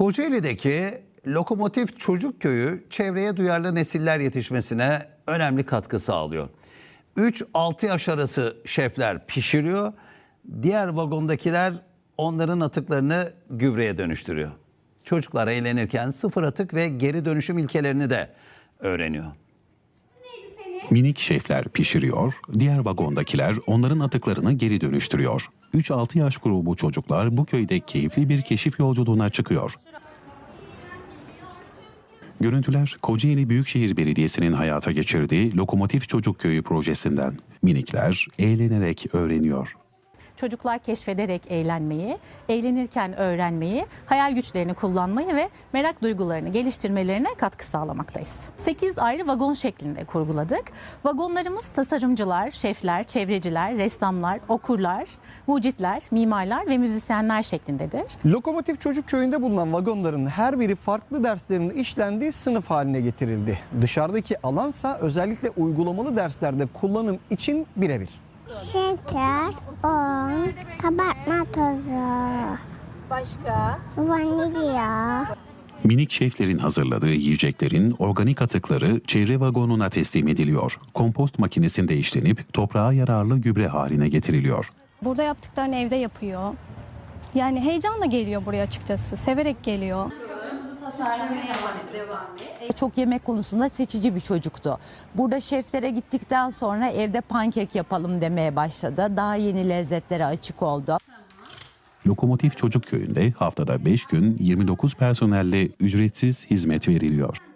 Kocaeli'deki Lokomotif Çocuk Köyü çevreye duyarlı nesiller yetişmesine önemli katkı sağlıyor. 3-6 yaş arası şefler pişiriyor, diğer vagondakiler onların atıklarını gübreye dönüştürüyor. Çocuklar eğlenirken sıfır atık ve geri dönüşüm ilkelerini de öğreniyor. Minik şefler pişiriyor, diğer vagondakiler onların atıklarını geri dönüştürüyor. 3-6 yaş grubu çocuklar bu köyde keyifli bir keşif yolculuğuna çıkıyor. Görüntüler Kocaeli Büyükşehir Belediyesi'nin hayata geçirdiği Lokomotif Çocuk Köyü projesinden. Minikler eğlenerek öğreniyor. Çocuklar keşfederek eğlenmeyi, eğlenirken öğrenmeyi, hayal güçlerini kullanmayı ve merak duygularını geliştirmelerine katkı sağlamaktayız. 8 ayrı vagon şeklinde kurguladık. Vagonlarımız tasarımcılar, şefler, çevreciler, ressamlar, okurlar, mucitler, mimarlar ve müzisyenler şeklindedir. Lokomotif Çocuk Köyü'nde bulunan vagonların her biri farklı derslerin işlendiği sınıf haline getirildi. Dışarıdaki alansa özellikle uygulamalı derslerde kullanım için birebir. Şeker, un, kabartma tozu. Başka? Vanilya. Minik şeflerin hazırladığı yiyeceklerin organik atıkları çevre vagonuna teslim ediliyor. Kompost makinesinde işlenip toprağa yararlı gübre haline getiriliyor. Burada yaptıklarını evde yapıyor. Yani heyecanla geliyor buraya açıkçası. Severek geliyor. Çok yemek konusunda seçici bir çocuktu. Burada şeflere gittikten sonra evde pankek yapalım demeye başladı. Daha yeni lezzetlere açık oldu. Lokomotif Çocuk Köyü'nde haftada 5 gün 29 personelle ücretsiz hizmet veriliyor.